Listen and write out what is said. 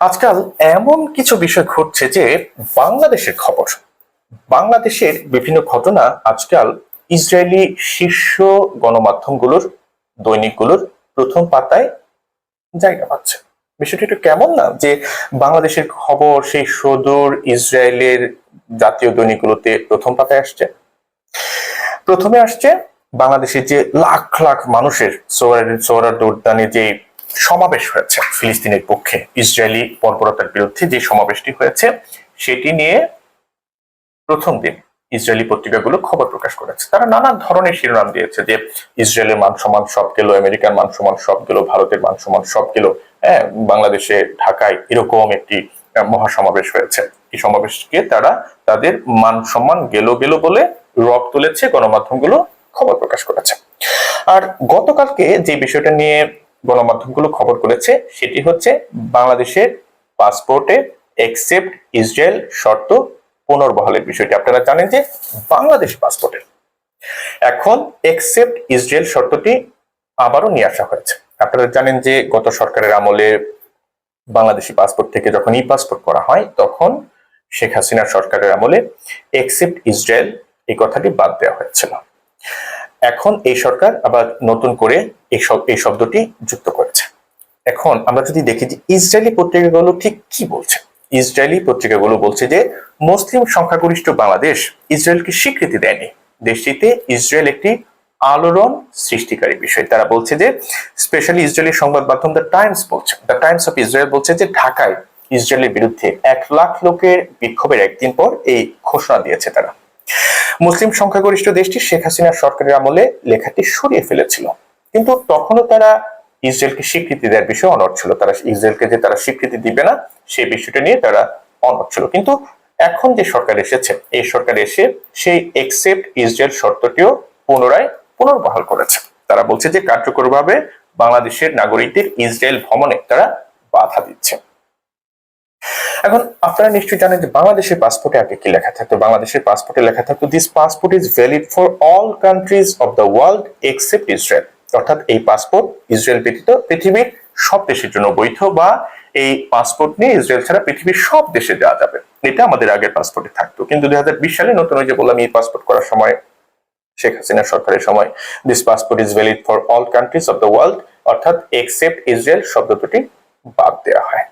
আজকাল এমন কিছু বিষয় ঘটছে যে বাংলাদেশের খবর, বাংলাদেশের বিভিন্ন ঘটনা আজকাল ইসরায়েলি শীর্ষ গণমাধ্যমগুলোর, দৈনিকগুলোর প্রথম পাতায় জায়গা পাচ্ছে। বিষয়টি একটু কেমন না যে বাংলাদেশের খবর সেই সুদূর ইসরায়েলের জাতীয় দৈনিকগুলোতে প্রথম পাতায় আসছে? প্রথমে আসছে বাংলাদেশের যে লাখ লাখ মানুষের সোয়ারের সোয়ারার উদ্যানে যে সমাবেশ হয়েছে ফিলিস্তিনের পক্ষে। ইসরায়েলি বর্বরতার বিরুদ্ধে যে সমাবেশটি হয়েছে, সেটি নিয়ে প্রথম দিন ইসরায়েলি পত্রিকাগুলো খবর প্রকাশ করেছে। তারা নানা ধরনের শিরোনাম দিয়েছে যে ইসরায়েলের মান সমান সব গেল, আমেরিকার মান সমান সব গেল, ভারতের মান সমান সব গেল হ্যাঁ বাংলাদেশে, ঢাকায় এরকম একটি মহাসমাবেশ হয়েছে। এই সমাবেশকে তারা তাদের মান সম্মান গেল গেল বলে রব তুলেছে, গণমাধ্যমগুলো খবর প্রকাশ করেছে। আর গতকালকে যে বিষয়টা নিয়ে গণমাধ্যমগুলো খবর করেছে, সেটি হচ্ছে বাংলাদেশের পাসপোর্টে এক্সেপ্ট ইসরায়েল শর্ত পুনর্বহালের বিষয়টি। আপনারা জানেন যে বাংলাদেশ পাসপোর্টের এখন এক্সেপ্ট ইসরায়েল শর্তটি আবারও নিয়ে আসা হয়েছে। আপনারা জানেন যে গত সরকারের আমলে বাংলাদেশি পাসপোর্ট থেকে যখন ই পাসপোর্ট করা হয়, তখন শেখ হাসিনা সরকারের আমলে এক্সেপ্ট ইসরায়েল এই কথাটি বাদ দেওয়া হয়েছিল। এখন এই সরকার আবার নতুন করে এই এই শব্দটি যুক্ত করেছে। এখন আমরা যদি দেখি যে ইসরায়েলি পত্রিকাগুলো ঠিক কি বলছে? ইসরায়েলি পত্রিকাগুলো বলছে যে মুসলিম সংখ্যাগরিষ্ঠ বাংলাদেশ ইসরায়েলকে স্বীকৃতি দেয়নি। দেশটিতে ইসরায়েল একটি আলোড়ন সৃষ্টিকারী বিষয়। তারা বলছে যে স্পেশালি ইসরায়েলি সংবাদ মাধ্যম দ্য টাইমস বলছে। দ্য টাইমস অফ ইসরায়েল বলছে যে ঢাকায় ইসরায়েলের বিরুদ্ধে এক লাখ লোকের বিক্ষোভের একদিন পর এই ঘোষণা দিয়েছে তারা। মুসলিম সংখ্যাগরিষ্ঠ দেশটি শেখ হাসিনার সরকারের আমলে লেখাটি সরিয়ে ফেলেছিল। কিন্তু তখনও তারা ইসরায়েলকে স্বীকৃতি দেওয়ার বিষয়ে অনড় ছিল। তারা ইসরায়েলকে যে তারা স্বীকৃতি দিবে না সেই বিষয়টা নিয়ে তারা অনড় ছিল। কিন্তু এখন যে সরকার এসেছে, এই সরকার এসে সেই একসেপ্ট ইসরায়েল শর্তটিও পুনরায় পুনর্বহাল করেছে। তারা বলছে যে কার্যকরভাবে বাংলাদেশের নাগরিকদের ইসরায়েল ভ্রমণে তারা বাধা দিচ্ছে। এখন আপনারা নিশ্চয়ই জানেন যে বাংলাদেশের পাসপোর্টে আগে কি লেখা থাকতো? বাংলাদেশের পাসপোর্টে লেখা থাকতো this passport is valid for all countries of the world except Israel অর্থাৎ এই পাসপোর্ট ইসরায়েল ব্যতীত পৃথিবীর সব দেশের জন্য বৈধ বা এই পাসপোর্ট নিয়ে ইসরায়েল ছাড়া পৃথিবীর সব দেশে দেওয়া যাবে। এটা আমাদের আগের পাসপোর্টে থাকতো। কিন্তু দুই হাজার বিশ সালে নতুন ওই যে বললাম, এই পাসপোর্ট করার সময়, শেখ হাসিনা সরকারের সময় this passport is valid for all countries of the world অর্থাৎ এক্সেপ্ট ইসরায়েল শব্দ দুটি বাদ দেওয়া হয়।